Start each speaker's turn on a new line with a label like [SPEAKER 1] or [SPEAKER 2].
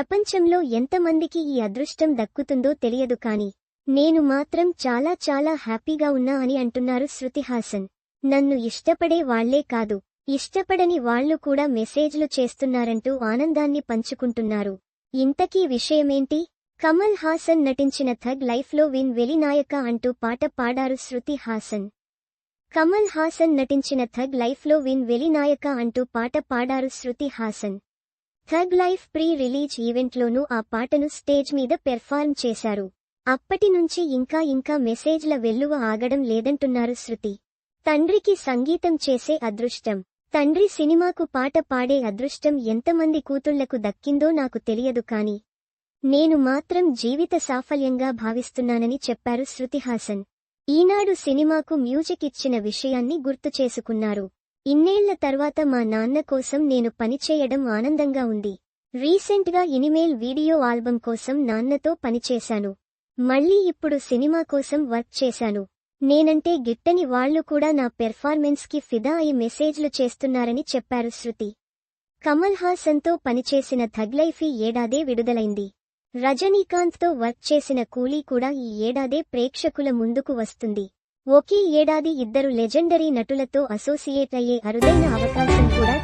[SPEAKER 1] ప్రపంచంలో ఎంతమందికి ఈ అదృష్టం దక్కుతుందో తెలియదు కాని నేను మాత్రం చాలా చాలా హ్యాపీగా ఉన్నా అని అంటున్నారు శృతి హాసన్. నన్ను ఇష్టపడే వాళ్ళే కాదు ఇష్టపడని వాళ్ళు కూడా మెసేజ్లు చేస్తున్నారంటూ ఆనందాన్ని పంచుకుంటున్నారు. ఇంతకీ విషయమేంటి? కమల్ హాసన్ నటించిన థగ్ లైఫ్లో విన్ వెలినాయక అంటూ పాట పాడారు శృతి హాసన్. కమల్ హాసన్ నటించిన థగ్ లైఫ్లో విన్ వెలినాయక అంటూ పాట పాడారు Shruti Haasan. Thug Life pre release ఈవెంట్లోనూ ఆ పాటను స్టేజ్ మీద పెర్ఫార్మ్ చేశారు. అప్పటి నుంచి ఇంకా ఇంకా మెసేజ్ల వెల్లువ ఆగడం లేదంటున్నారు శృతి. తండ్రికి సంగీతం చేసే అదృష్టం. తండ్రి సినిమాకు పాట పాడే అదృష్టం ఎంతమంది కూతుళ్ళకు దక్కిందో నాకు తెలియదు కాని నేను మాత్రం జీవిత సాఫల్యంగా భావిస్తున్నానని చెప్పారు శృతిహాసన్ ఈనాడు సినిమాకు మ్యూజిక్ ఇచ్చిన విషయాన్ని గుర్తు చేసుకున్నారు. ఇన్నేళ్ళ తర్వాత మా నాన్న కోసం నేను పనిచేయడం ఆనందంగా ఉంది. రీసెంట్గా ఇనిమేల్ వీడియో ఆల్బం కోసం నాన్నతో పనిచేశాను మళ్ళీ ఇప్పుడు సినిమా కోసం వర్క్ చేశాను. నేనంటే గిట్టని వాళ్ళు కూడా నా పెర్ఫార్మెన్స్కి ఫిదా అయి మెసేజ్లు చేస్తున్నారని చెప్పారు శృతి. కమల్ హాసన్తో పనిచేసిన థగ్లైఫీ ఏడాదే విడుదలైంది. రజనీకాంత్తో వర్క్ చేసిన కూలీ కూడా ఈ ఏడాదే ప్రేక్షకుల ముందుకు వస్తుంది. ఒకే ఏడాది ఇద్దరు లెజెండరీ నటులతో అసోసియేట్ అయ్యే అరుదైన అవకాశం కూడా